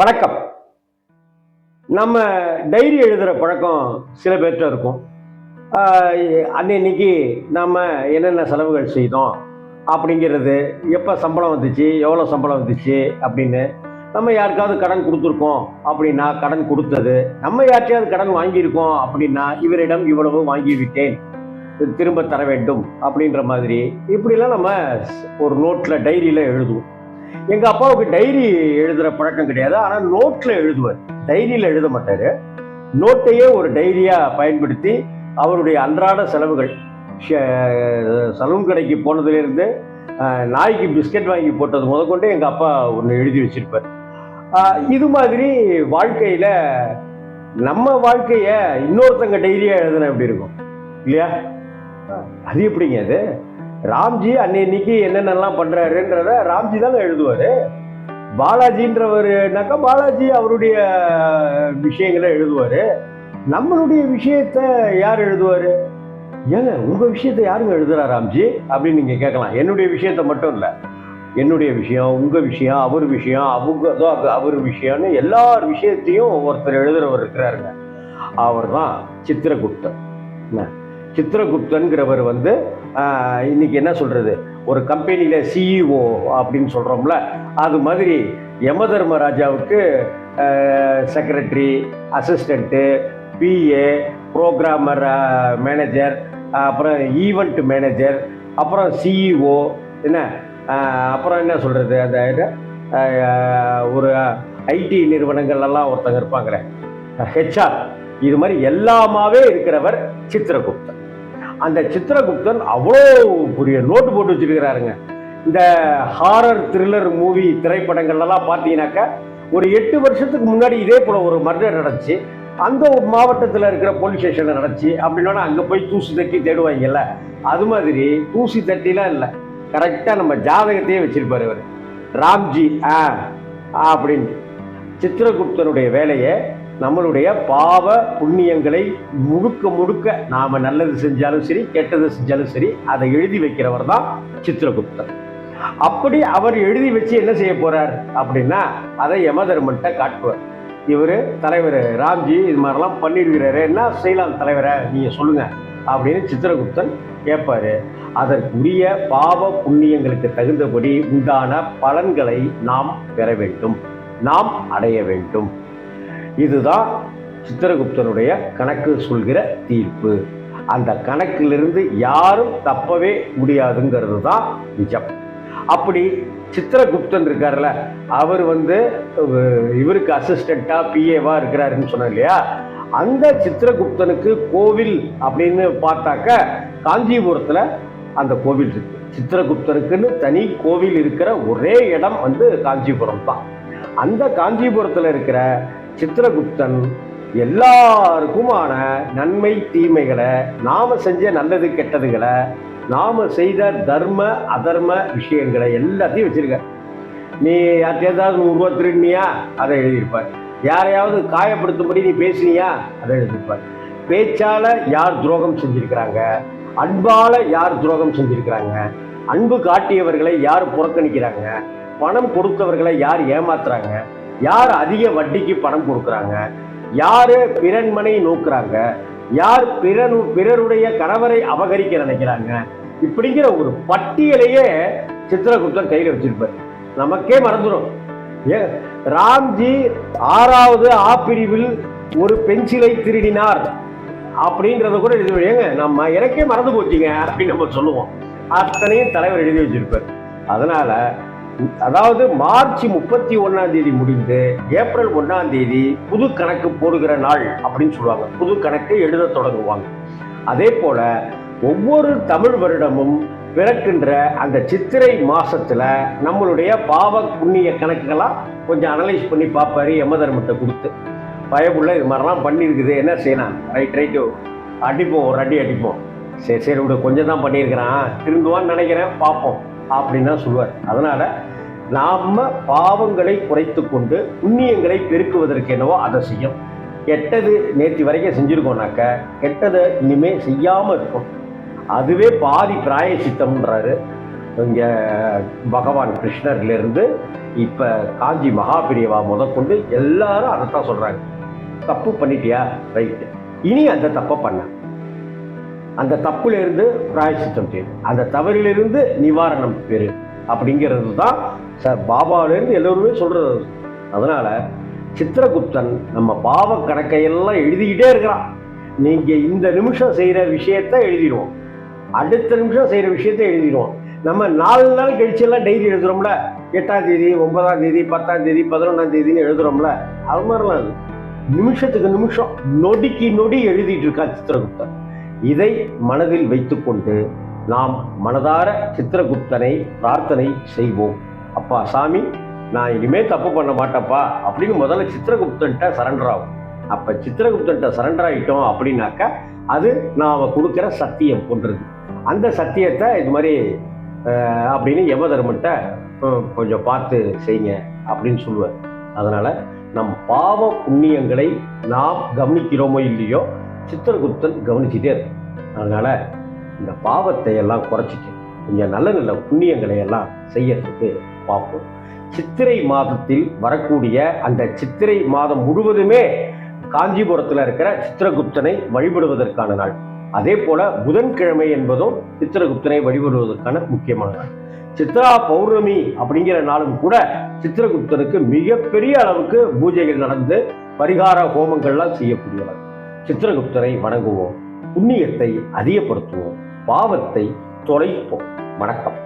வணக்கம். நம்ம டைரி எழுதுகிற பழக்கம் சில பேர்கிட்ட இருக்கும். அன்னைக்கு நம்ம என்னென்ன செலவுகள் செய்தோம் அப்படிங்கிறது எப்போ சம்பளம் வந்துச்சு எவ்வளோ சம்பளம் வந்துச்சு அப்படின்னு நம்ம யாருக்காவது கடன் கொடுத்துருக்கோம் அப்படின்னா கடன் கொடுத்தது நம்ம யார்கிட்டயாவது கடன் வாங்கியிருக்கோம் அப்படின்னா இவரிடம் இவ்வளவு வாங்கி விட்டேன் திரும்ப தர வேண்டும் அப்படின்ற மாதிரி. இப்படிலாம் நம்ம ஒரு நோட்டில் டைரியில் எழுதுவோம். எங்க அப்பாவுக்கு டைரி எழுதுற பழக்கம் கிடையாது. ஆனா நோட்ல எழுதுவார். டைரியில எழுத மாட்டாரு. நோட்டையே ஒரு டைரியா பயன்படுத்தி அவருடைய அன்றாட செலவுகள். சலூன் கடைக்கு போனதுலேருந்து நாய்க்கு பிஸ்கட் வாங்கி போட்டது முதற்கொண்டு எங்கள் அப்பா ஒன்று எழுதி வச்சிருப்பார். இது மாதிரி வாழ்க்கையில் நம்ம வாழ்க்கையை இன்னொருத்தங்க டைரியாக எழுதுனா எப்படி இருக்கும்? இல்லையா? அது எப்படிங்க அது? ராம்ஜி அன்னைக்கு என்னென்னலாம் பண்ணுறாருன்றத ராம்ஜி தானே எழுதுவார். பாலாஜின்றவருனாக்கா பாலாஜி அவருடைய விஷயங்களை எழுதுவார். நம்மளுடைய விஷயத்த யார் எழுதுவார்? ஏங்க உங்கள் விஷயத்த யாருங்க எழுதுறா ராம்ஜி? அப்படின்னு நீங்கள் கேட்கலாம். என்னுடைய விஷயத்த மட்டும் இல்லை. என்னுடைய விஷயம் உங்கள் விஷயம் அவர் விஷயம் அவங்க அதோ அவர் விஷயம்னு எல்லார் விஷயத்தையும் ஒருத்தர் எழுதுறவர் இருக்கிறாருங்க. அவர் தான் சித்திரகுப்தன். என்ன? சித்திரகுப்தன்கிறவர் வந்து இன்றைக்கி இன்னைக்கு என்ன சொல்றது? ஒரு கம்பெனியில் சிஇஓ அப்படின்னு சொல்கிறோம்ல அது மாதிரி யமதர்மராஜாவுக்கு secretary assistant PA programmer manager அப்புறம் ஈவெண்ட் மேனேஜர் அப்புறம் சிஇஓ என்ன அப்புறம் என்ன சொல்கிறது அந்த இது, ஒரு ஐடி நிறுவனங்கள்லாம் ஒருத்தங்க இருப்பாங்கிற ஹெச்ஆர் இது மாதிரி எல்லாமாவே இருக்கிறவர் சித்திரகுப்தன் அந்த சித்திரகுப்தன் அவ்வளோ பெரிய நோட்டு போட்டு வச்சிருக்கிறாருங்க. இந்த ஹாரர் த்ரில்லர் மூவி திரைப்படங்கள்லாம் பார்த்தீங்கன்னாக்கா ஒரு எட்டு வருஷத்துக்கு முன்னாடி இதே போல் ஒரு மர்டர் நடந்துச்சு. அந்த மாவட்டத்தில் இருக்கிற போலீஸ் ஸ்டேஷனில் நடந்துச்சு. அப்படின்னா அங்கே போய் தூசி தட்டி தேடுவாங்கல்ல. அது மாதிரி தூசி தட்டிலாம் இல்லை. கரெக்டாக நம்ம ஜாதகத்தையே வச்சிருப்பார் இவர். ராம்ஜி ஆ அப்படின்ட்டு சித்திரகுப்தனுடைய வேலையை நம்மளுடைய பாவ புண்ணியங்களை முழுக்க முழுக்க நாம் நல்லது செஞ்சாலும் சரி கெட்டது செஞ்சாலும் சரி அதை எழுதி வைக்கிறவர் தான் சித்திரகுப்தன் அப்படி அவர் எழுதி வச்சு என்ன செய்ய போறார் அப்படின்னா அதை யமதர்மன்ட்ட காட்டுவார். இவர் தலைவர் ராம்ஜி இது மாதிரிலாம் பண்ணிருக்கிறாரு. என்ன செய்யலாம் தலைவரை நீங்கள் சொல்லுங்க அப்படின்னு சித்திரகுப்தன் கேட்பாரு. அதற்குரிய பாவ புண்ணியங்களுக்கு தகுந்தபடி உண்டான பலன்களை நாம் பெற வேண்டும். நாம் அடைய வேண்டும். இதுதான் சித்திரகுப்தனுடைய கணக்கு சொல்கிற தீர்ப்பு. அந்த கணக்கிலிருந்து யாரும் தப்பவே முடியாதுங்கிறது தான் நிஜம். அப்படி சித்திரகுப்தன் இருக்கார்ல அவர் வந்து இவருக்கு அசிஸ்டண்ட்டாக பிஏவா இருக்கிறாருன்னு சொன்னார் இல்லையா? அந்த சித்திரகுப்தனுக்கு கோவில் அப்படின்னு பார்த்தாக்க காஞ்சிபுரத்தில் அந்த கோவில் இருக்கு. சித்திரகுப்தனுக்குன்னு தனி கோவில் இருக்கிற ஒரே இடம் வந்து காஞ்சிபுரம் தான் அந்த காஞ்சிபுரத்தில் இருக்கிற சித்திரகுப்தன் எல்லாருக்குமான நன்மை தீமைகளை நாம செஞ்ச நல்லது கெட்டதுகளை நாம செய்த தர்ம அதர்ம விஷயங்களை எல்லாத்தையும் வச்சுருக்க நீ யார்கிட்டயாவது நூறுரூவா திருடினியா? அதை எழுதியிருப்பார். யாரையாவது காயப்படுத்தும்படி நீ பேசுனியா? அதை எழுதியிருப்பார். பேச்சால் யார் துரோகம் செஞ்சிருக்கிறாங்க? அன்பால் யார் துரோகம் செஞ்சிருக்கிறாங்க? அன்பு காட்டியவர்களை யார் புறக்கணிக்கிறாங்க? பணம் கொடுத்தவர்களை யார் ஏமாத்துறாங்க? யார் அதிக வட்டிக்கு பணம் கொடுக்குறாங்க? யார் பிறன்மனை நோக்குறாங்க? யார் பிறனு பிறருடைய கணவரை அபகரிக்க நினைக்கிறாங்க? இப்படிங்கிற ஒரு பட்டியலையே சித்திரகுப்தன் கையில் வச்சிருப்பார். நமக்கே மறந்துடும் ஏ ராம்ஜி ஆறாவது ஆ பிரிவில் ஒரு பென்சிலை திருடினார் அப்படின்றத கூட எழுதி ஏங்க நம்ம எனக்கே மறந்து போச்சுங்க அப்படின்னு நம்ம சொல்லுவோம். அத்தனையும் தலைவர் எழுதி வச்சிருப்பார். அதனால அதாவது மார்ச் முப்பத்தி ஒன்னாம் தேதி முடிந்து ஏப்ரல் ஒன்னாம் தேதி புது கணக்கு போடுகிற நாள் அப்படின்னு சொல்லுவாங்க. புது கணக்கு எழுத தொடங்குவாங்க. அதே போல ஒவ்வொரு தமிழ் வருடமும் பிறக்கின்ற அந்த சித்திரை மாசத்துல நம்மளுடைய பாவ புண்ணிய கணக்குகளாம் கொஞ்சம் அனலைஸ் பண்ணி பார்ப்பாரு யமதர்மத்தை கொடுத்து. பயமுள்ள இது மாதிரிலாம் பண்ணியிருக்குது. என்ன செய்யலாம் ரைட் ரைட்டு அடிப்போம் ஒரு அடி அடிப்போம். சரி சரி விட. கொஞ்சம் தான் பண்ணியிருக்கிறான். திரும்புவான்னு நினைக்கிறேன். பார்ப்போம். அப்படின்னு தான் சொல்லுவார். அதனால நாம பாவங்களை குறைத்து கொண்டு புண்ணியங்களை பெருக்குவதற்கு என்னவோ அதை செய்யும். கெட்டது நேற்று வரைக்கும் செஞ்சுருக்கோம்னாக்க கெட்டதை இனிமே செய்யாமல் இருக்கும் அதுவே பாதி பிராயசித்தம்ன்றாரு இங்கே பகவான் கிருஷ்ணர்லேருந்து இப்போ காஞ்சி மகாபிரியவா முதற்கொண்டு எல்லாரும் அதைத்தான் சொல்கிறாங்க தப்பு பண்ணிட்டியா? ரைட்டு. இனி அந்த தப்பை பண்ண. அந்த தப்புலேருந்து பிராயசித்தம் பெறு அந்த தவறிலிருந்து நிவாரணம் பெறு. அப்படிங்கிறது தான் சார் பாபாவிலேருந்து எல்லோருமே சொல்கிறது அதனால் சித்திரகுப்தன் நம்ம பாவ கணக்கையெல்லாம் எழுதிக்கிட்டே இருக்கிறான். நீங்கள் இந்த நிமிஷம் செய்கிற விஷயத்த எழுதிடுவோம். அடுத்த நிமிஷம் செய்கிற விஷயத்த எழுதிடுவோம். நம்ம நாலு நாள் கழிச்சு எல்லாம் டெய்லி எழுதுறோம்ல. எட்டாம் தேதி ஒன்பதாம் தேதி பத்தாம் தேதி பதினொன்றாம் தேதின்னு எழுதுறோம்ல. அது மாதிரிலாம் அது. நிமிஷத்துக்கு நிமிஷம் நொடிக்கு நொடி எழுதிட்டு இருக்கா சித்திரகுப்தன். இதை மனதில் வைத்துக்கொண்டு நாம் மனதார சித்திரகுப்தனை பிரார்த்தனை செய்வோம். அப்பா சாமி நான் இனிமே தப்பு பண்ண மாட்டேப்பா அப்படின்னு முதல்ல சித்திரகுப்தன்ட்ட சரண்டர் ஆகும். அப்போ சித்திரகுப்தன்ட்ட சரண்டர் ஆகிட்டோம் அப்படின்னாக்கா அது நாம் கொடுக்குற சத்தியம் போன்றது அந்த சத்தியத்தை இது மாதிரி அப்படின்னு யமதர்மன்ட்ட கொஞ்சம் பார்த்து செய்யுங்க அப்படின்னு சொல்லுவார். அதனால் நம் பாவ புண்ணியங்களை நாம் கவனிக்கிறோமோ இல்லையோ சித்திரகுப்தன் கவனிச்சுட்டே இருக்கு அதனால் இந்த பாவத்தை எல்லாம் குறைச்சிட்டு கொஞ்சம் நல்ல நல்ல புண்ணியங்களை எல்லாம் செய்யறதுக்கு பார்ப்போம். சித்திரை மாதத்தில் வரக்கூடிய அந்த சித்திரை மாதம் முழுவதுமே காஞ்சிபுரத்தில் இருக்கிற சித்திரகுப்தனை வழிபடுவதற்கான நாள். அதே போல புதன்கிழமை என்பதும் சித்திரகுப்தனை வழிபடுவதற்கான முக்கியமான நாள். சித்ரா பௌர்ணமி அப்படிங்கிற நாளும் கூட சித்திரகுப்தனுக்கு மிகப்பெரிய அளவுக்கு பூஜைகள் நடந்து பரிகார ஹோமங்கள்லாம் செய்யக்கூடியவர். சித்திரகுப்தரை வணங்குவோம். புண்ணியத்தை அதிகப்படுத்துவோம். பாவத்தை தொலைப்போம். வணக்கம்.